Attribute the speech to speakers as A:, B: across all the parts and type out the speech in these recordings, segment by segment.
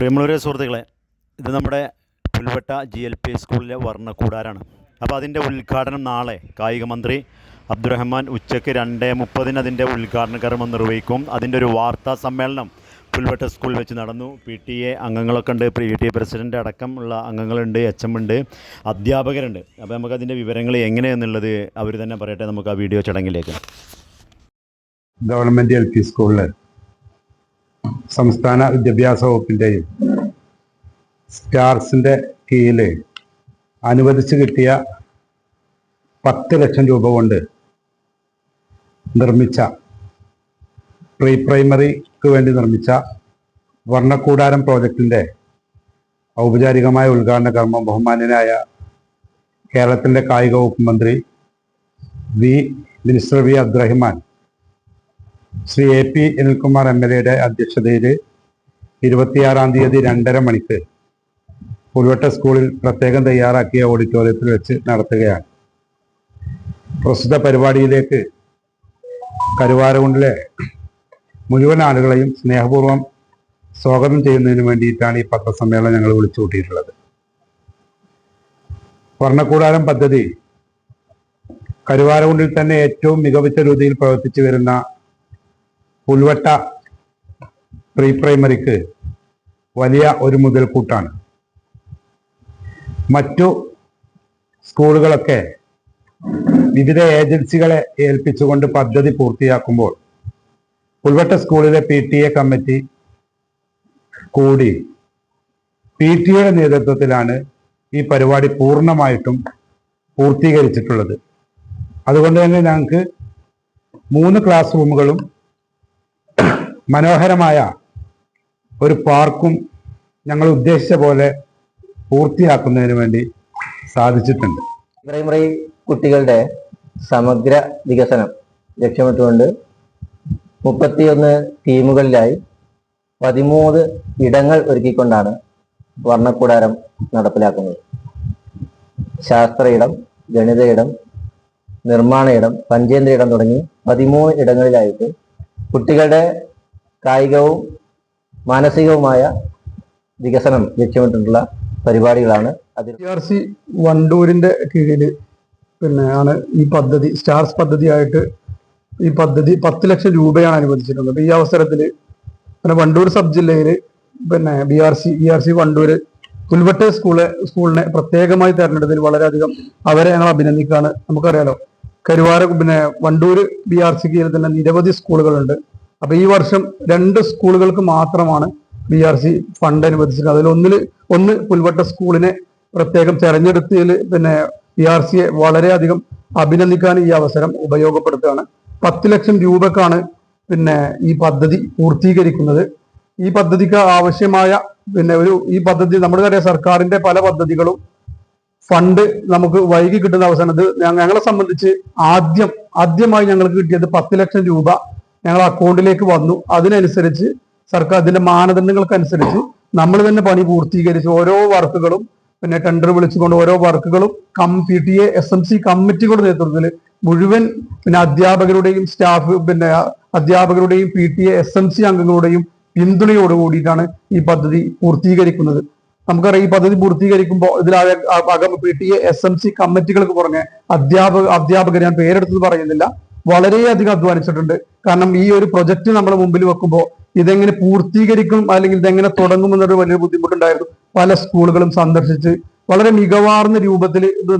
A: പ്രിയമുള്ളവരെ സുഹൃത്തുക്കളെ ഇത് നമ്മുടെ പുൽവട്ട ജി എൽ പി സ്കൂളിലെ വർണക്കൂടാരാണ്. അപ്പോൾ അതിന്റെ ഉദ്ഘാടനം നാളെ കായിക മന്ത്രി അബ്ദുറഹ്മാൻ ഉച്ചയ്ക്ക് രണ്ട് മുപ്പതിന് അതിന്റെ ഉദ്ഘാടന കർമ്മം നിർവഹിക്കും. അതിന്റെ ഒരു വാർത്താ സമ്മേളനം പുൽവട്ട സ്കൂളിൽ വെച്ച് നടന്നു. പി ടി എ അംഗങ്ങളൊക്കെ ഉണ്ട്. പി ടി എ പ്രസിഡന്റ് അടക്കം ഉള്ള അംഗങ്ങളുണ്ട് എച്ച് എം ഉണ്ട് അധ്യാപകരുണ്ട്. അപ്പോൾ നമുക്ക് അതിന്റെ വിവരങ്ങൾ എങ്ങനെയെന്നുള്ളത് അവർ തന്നെ പറയട്ടെ നമുക്ക് ആ വീഡിയോ ചടങ്ങിലേക്ക്.
B: ഗവൺമെന്റ് എൽ പി സ്കൂളിൽ സംസ്ഥാന വിദ്യാഭ്യാസ വകുപ്പിന്റെയും സ്റ്റാർസിന്റെ കീഴിൽ അനുവദിച്ചു കിട്ടിയ പത്ത് ലക്ഷം രൂപ കൊണ്ട് നിർമ്മിച്ച പ്രീ പ്രൈമറിക്ക് വേണ്ടി നിർമ്മിച്ച വർണക്കൂടാരം പ്രോജക്റ്റിന്റെ ഔപചാരികമായ ഉദ്ഘാടന കർമ്മം ബഹുമാന്യനായ കേരളത്തിന്റെ കായിക വകുപ്പ് മന്ത്രി V minister V Abdurahiman Shri A P Anilkumar M L എയുടെ അധ്യക്ഷതയിൽ ഇരുപത്തിയാറാം തീയതി രണ്ടര മണിക്ക് പുൽവട്ട സ്കൂളിൽ പ്രത്യേകം തയ്യാറാക്കിയ ഓഡിറ്റോറിയത്തിൽ വെച്ച് നടത്തുകയാണ്. പ്രസ്തുത പരിപാടിയിലേക്ക് കരുവാരകുണ്ടിലെ മുഴുവൻ ആളുകളെയും സ്നേഹപൂർവം സ്വാഗതം ചെയ്യുന്നതിന് വേണ്ടിയിട്ടാണ് ഈ പത്രസമ്മേളനം ഞങ്ങൾ വിളിച്ചു കൂട്ടിയിട്ടുള്ളത് വർണക്കൂടാരം പദ്ധതി കരുവാരകുണ്ടിൽ തന്നെ ഏറ്റവും മികവിച്ച രീതിയിൽ പ്രവർത്തിച്ചു വരുന്ന പുൽവട്ട പ്രീ പ്രൈമറിക്ക് വലിയ ഒരു മുതൽക്കൂട്ടാണ്. മറ്റു സ്കൂളുകളൊക്കെ വിവിധ ഏജൻസികളെ ഏൽപ്പിച്ചുകൊണ്ട് പദ്ധതി പൂർത്തിയാക്കുമ്പോൾ പുൽവട്ട സ്കൂളിലെ പി ടി എ കമ്മിറ്റി കൂടി പി ടി എയുടെ നേതൃത്വത്തിലാണ് ഈ പരിപാടി പൂർണമായിട്ടും പൂർത്തീകരിച്ചിട്ടുള്ളത്. അതുകൊണ്ട് തന്നെ ഞങ്ങൾക്ക് മൂന്ന് ക്ലാസ് റൂമുകളും മനോഹരമായ ഒരു പാർക്കും ഞങ്ങൾ ഉദ്ദേശിച്ച പോലെ പൂർത്തിയാക്കുന്നതിന് വേണ്ടി സാധിച്ചിട്ടുണ്ട്.
C: പ്രൈമറി കുട്ടികളുടെ സമഗ്ര വികസനം ലക്ഷ്യമിട്ടുകൊണ്ട് മുപ്പത്തിയൊന്ന് ടീമുകളിലായി പതിമൂന്ന് ഇടങ്ങൾ ഒരുക്കിക്കൊണ്ടാണ് വർണക്കൂടാരം നടപ്പിലാക്കുന്നത്. ശാസ്ത്ര ഇടം ഗണിത ഇടം നിർമ്മാണ ഇടം പഞ്ചേന്ദ്ര ഇടം തുടങ്ങി പതിമൂന്ന് ഇടങ്ങളിലായിട്ട് കുട്ടികളുടെ കായികവും മാനസികവുമായ വികസനം ലക്ഷ്യമിട്ടുള്ള പരിപാടികളാണ്
D: സി വണ്ടൂരിന്റെ കീഴിൽ പിന്നെ ആണ് ഈ പദ്ധതി സ്റ്റാർസ് പദ്ധതിയായിട്ട് ഈ പദ്ധതി പത്ത് ലക്ഷം രൂപയാണ് അനുവദിച്ചിട്ടുള്ളത്. ഈ അവസരത്തിൽ പിന്നെ വണ്ടൂർ സബ് ജില്ലയിൽ പിന്നെ B R C B R C Wandoor പുൽവട്ടെ സ്കൂളെ സ്കൂളിനെ പ്രത്യേകമായി തെരഞ്ഞെടുത്തതിൽ വളരെയധികം അവരെ ഞങ്ങൾ അഭിനന്ദിക്കുകയാണ്. നമുക്കറിയാലോ കരുവാര പിന്നെ വണ്ടൂര് ബി ആർ സി കീഴിൽ തന്നെ നിരവധി സ്കൂളുകളുണ്ട്. അപ്പൊ ഈ വർഷം രണ്ട് സ്കൂളുകൾക്ക് മാത്രമാണ് ബി ആർ സി ഫണ്ട് അനുവദിച്ചിട്ടുള്ളത്. അതിൽ ഒന്നിൽ ഒന്ന് പുൽവട്ട സ്കൂളിനെ പ്രത്യേകം തെരഞ്ഞെടുത്തതിൽ പിന്നെ ബി ആർ സിയെ വളരെയധികം അഭിനന്ദിക്കാൻ ഈ അവസരം ഉപയോഗപ്പെടുത്തുകയാണ്. പത്ത് ലക്ഷം രൂപക്കാണ് പിന്നെ ഈ പദ്ധതി പൂർത്തീകരിക്കുന്നത്. ഈ പദ്ധതിക്ക് ആവശ്യമായ പിന്നെ ഒരു ഈ പദ്ധതി നമ്മുടെ അറിയാം സർക്കാരിന്റെ പല പദ്ധതികളും ഫണ്ട് നമുക്ക് വൈകി കിട്ടുന്ന അവസരം. ഇത് ഞങ്ങളെ സംബന്ധിച്ച് ആദ്യം ആദ്യമായി ഞങ്ങൾക്ക് കിട്ടിയത് പത്ത് ലക്ഷം രൂപ ഞങ്ങൾ അക്കൗണ്ടിലേക്ക് വന്നു. അതിനനുസരിച്ച് സർക്കാർ അതിന്റെ മാനദണ്ഡങ്ങൾക്കനുസരിച്ച് നമ്മൾ തന്നെ പണി പൂർത്തീകരിച്ച് ഓരോ വർക്കുകളും പിന്നെ ടെൻഡർ വിളിച്ചുകൊണ്ട് ഓരോ വർക്കുകളും come P T A S M C കമ്മിറ്റികളുടെ നേതൃത്വത്തിൽ മുഴുവൻ പിന്നെ അധ്യാപകരുടെയും സ്റ്റാഫ് പിന്നെ അധ്യാപകരുടെയും P T A S M C അംഗങ്ങളുടെയും പിന്തുണയോട് കൂടിയിട്ടാണ് ഈ പദ്ധതി പൂർത്തീകരിക്കുന്നത്. നമുക്കറിയാം ഈ പദ്ധതി പൂർത്തീകരിക്കുമ്പോൾ ഇതിൽ അകം P T A S M C കമ്മിറ്റികൾക്ക് പുറമെ അധ്യാപക അധ്യാപകർ ഞാൻ പേരെടുത്തത് പറയുന്നില്ല. വളരെയധികം അധ്വാനിച്ചിട്ടുണ്ട്. കാരണം ഈ ഒരു പ്രൊജക്ട് നമ്മുടെ മുമ്പിൽ വെക്കുമ്പോൾ ഇതെങ്ങനെ പൂർത്തീകരിക്കും അല്ലെങ്കിൽ ഇതെങ്ങനെ തുടങ്ങും എന്നൊരു വലിയ ബുദ്ധിമുട്ടുണ്ടായിരുന്നു. പല സ്കൂളുകളും സന്ദർശിച്ച് വളരെ മികവാർന്ന രൂപത്തിൽ ഇത്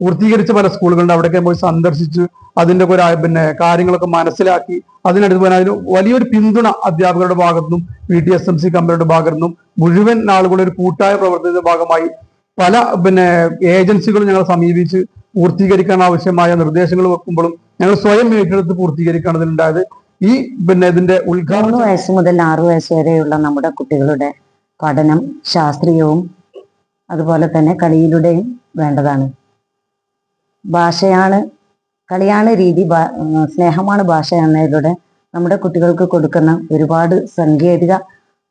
D: പൂർത്തീകരിച്ച പല സ്കൂളുകളുണ്ട്. അവിടെയൊക്കെ പോയി സന്ദർശിച്ച് അതിന്റെ ഒരു പിന്നെ കാര്യങ്ങളൊക്കെ മനസ്സിലാക്കി അതിനടുത്ത് പോകാൻ അതിന് വലിയൊരു പിന്തുണ അധ്യാപകരുടെ ഭാഗത്തുനിന്നും P T S M C കമ്പനിയുടെ ഭാഗത്തുനിന്നും മുഴുവൻ ആളുകളുടെ ഒരു കൂട്ടായ പ്രവർത്തനത്തിന്റെ ഭാഗമായി പല പിന്നെ ഏജൻസികളും ഞങ്ങളെ സമീപിച്ച് പൂർത്തീകരിക്കാൻ ആവശ്യമായ നിർദ്ദേശങ്ങൾ വെക്കുമ്പോഴും ഞങ്ങൾ സ്വയം ഏറ്റെടുത്ത് പൂർത്തീകരിക്കുകയാണ് ഇതിലുണ്ടായത് ഈ പിന്നെ ഇതിന്റെ
E: മൂന്ന് വയസ്സ് മുതൽ ആറു വയസ്സ് വരെയുള്ള നമ്മുടെ കുട്ടികളുടെ പഠനം ശാസ്ത്രീയവും അതുപോലെ തന്നെ കളിയിലൂടെയും വേണ്ടതാണ്. ഭാഷയാണ് കളിയാണ് രീതി സ്നേഹമാണ് ഭാഷ എന്നതിലൂടെ നമ്മുടെ കുട്ടികൾക്ക് കൊടുക്കുന്ന ഒരുപാട് സാങ്കേതിക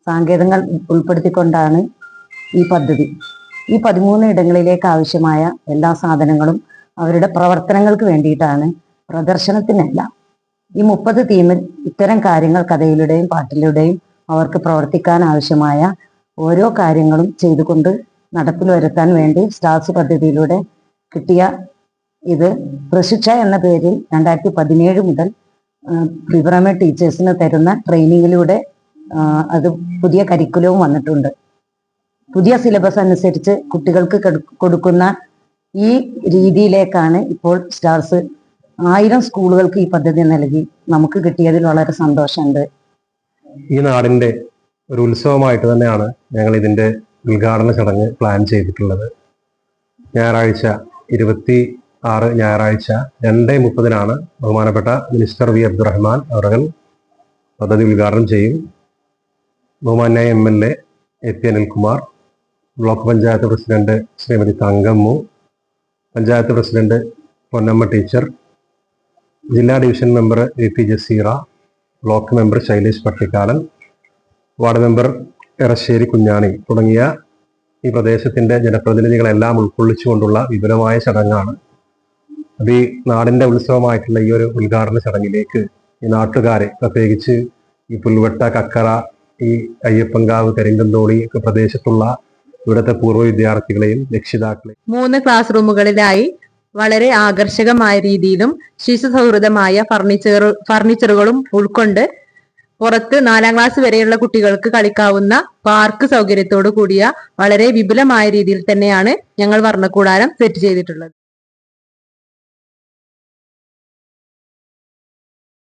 E: സാങ്കേതങ്ങൾ ഉൾപ്പെടുത്തിക്കൊണ്ടാണ് ഈ പദ്ധതി. ഈ പതിമൂന്ന് ഇടങ്ങളിലേക്ക് ആവശ്യമായ എല്ലാ സാധനങ്ങളും അവരുടെ പ്രവർത്തനങ്ങൾക്ക് വേണ്ടിയിട്ടാണ് പ്രദർശനത്തിനല്ല. ഈ മുപ്പത് തീമിൽ ഇത്തരം കാര്യങ്ങൾ കഥയിലൂടെയും പാട്ടിലൂടെയും അവർക്ക് പ്രവർത്തിക്കാൻ ആവശ്യമായ ഓരോ കാര്യങ്ങളും ചെയ്തുകൊണ്ട് നടപ്പിൽ വരുത്താൻ വേണ്ടി സ്റ്റാർസ് പദ്ധതിയിലൂടെ കിട്ടിയ ഇത് പ്രശിക്ഷ എന്ന പേരിൽ രണ്ടായിരത്തി പതിനേഴ് മുതൽ പ്രിപ്രൈമറി ടീച്ചേഴ്സിന് തരുന്ന ട്രെയിനിങ്ങിലൂടെ അത് പുതിയ കരിക്കുലവും വന്നിട്ടുണ്ട്. പുതിയ സിലബസ് അനുസരിച്ച് കുട്ടികൾക്ക് കൊടുക്കുന്ന ഈ രീതിയിലേക്കാണ് ഇപ്പോൾ സ്റ്റാർസ് ആയിരം സ്കൂളുകൾക്ക് ഈ പദ്ധതി നൽകി നമുക്ക് കിട്ടിയതിൽ വളരെ സന്തോഷമുണ്ട്.
F: ഈ നാടിന്റെ ഒരു ഉത്സവമായിട്ട് തന്നെയാണ് ഞങ്ങൾ ഇതിന്റെ ഉദ്ഘാടന ചടങ്ങ് പ്ലാൻ ചെയ്തിട്ടുള്ളത്. ഞായറാഴ്ച ഇരുപത്തി ആറ് ഞായറാഴ്ച രണ്ട് മുപ്പതിനാണ് ബഹുമാനപ്പെട്ട മിനിസ്റ്റർ വി അബ്ദുറഹ്മാൻ അവർ പദ്ധതി ഉദ്ഘാടനം ചെയ്യും. ബഹുമാന്യായ M L A A P Anilkumar block panchayat president Shrimati Thankammu panchayat president Ponnamma teacher ജില്ലാ division member A P Jaseera block member Shailesh Pattikkalan ward member Erassery Kunhani തുടങ്ങിയ ഈ പ്രദേശത്തിന്റെ ജനപ്രതിനിധികളെല്ലാം ഉൾക്കൊള്ളിച്ചുകൊണ്ടുള്ള വിപുലമായ ചടങ്ങാണ്. അത് ഈ നാടിന്റെ ഉത്സവമായിട്ടുള്ള ഈ ഒരു ഉദ്ഘാടന ചടങ്ങിലേക്ക് ഈ നാട്ടുകാരെ പ്രത്യേകിച്ച് ഈ പുൽവെട്ട കക്കറ ഈ അയ്യപ്പങ്കാവ് കരിങ്കന്തോണി പ്രദേശത്തുള്ള ഇവിടുത്തെ പൂർവ വിദ്യാർത്ഥികളെയും രക്ഷിതാക്കളെയും
G: മൂന്ന് ക്ലാസ് റൂമുകളിലായി വളരെ ആകർഷകമായ രീതിയിലും ശിശു സൗഹൃദമായ ഫർണിച്ചർ ഫർണിച്ചറുകളും ഉൾക്കൊണ്ട് പുറത്ത് നാലാം ക്ലാസ് വരെയുള്ള കുട്ടികൾക്ക് കളിക്കാവുന്ന പാർക്ക് സൗകര്യത്തോടു കൂടിയ വളരെ വിപുലമായ രീതിയിൽ തന്നെയാണ് ഞങ്ങൾ വർണക്കൂടാരം സെറ്റ് ചെയ്തിട്ടുള്ളത്.